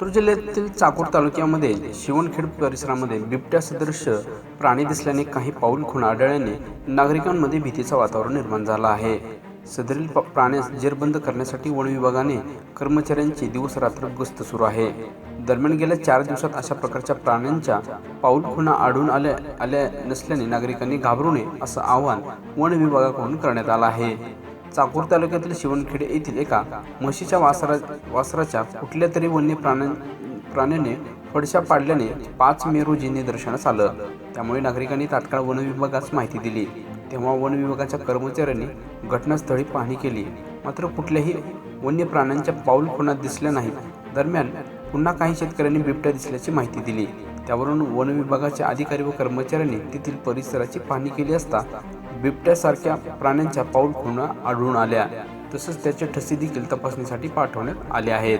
लातूर जिल्ह्यातील चाकूर तालुक्यामध्ये शिवणखेड परिसरामध्ये बिबट्या सदृश प्राणी दिसल्याने काही पाऊल खुणा आढळल्याने नागरिकांमध्ये भीतीचं वातावरण निर्माण झालं आहे. सदरील प्राण्यास जेरबंद करण्यासाठी वन विभागाने कर्मचाऱ्यांची दिवस रात्र गस्त सुरू आहे. दरम्यान गेल्या चार दिवसात अशा प्रकारच्या प्राण्यांच्या पाऊल खुणा आढळून आल्या आल्या नसल्याने नागरिकांनी घाबरू नये असं आवाहन वन विभागाकडून करण्यात आलं आहे. चाकूर तालुक्यातील शिवणखेडे येथील एका म्हशीच्या वासरा वासराच्या कुठल्या तरी वन्य प्राण्या प्राण्याने फडशा पाडल्याने पाच मे रोजी निदर्शनास आलं. त्यामुळे नागरिकांनी तात्काळ वन विभागास माहिती दिली. तेव्हा वन विभागाच्या कर्मचाऱ्यांनी घटनास्थळी पाहणी केली. मात्र कुठल्याही वन्य प्राण्यांच्या पाऊल खुणात दिसल्या नाहीत. दरम्यान पुन्हा काही शेतकऱ्यांनी बिबट्या दिसल्याची माहिती दिली. त्यावरून वन विभागाचे अधिकारी व कर्मचाऱ्यांनी तेथील परिसराची पाहणी केली असता बिबट्यासारख्या प्राण्यांच्या पाऊल खुणा आढळून आल्या. तसंच त्याचे ठसे देखील तपासणीसाठी पाठवण्यात आले आहेत.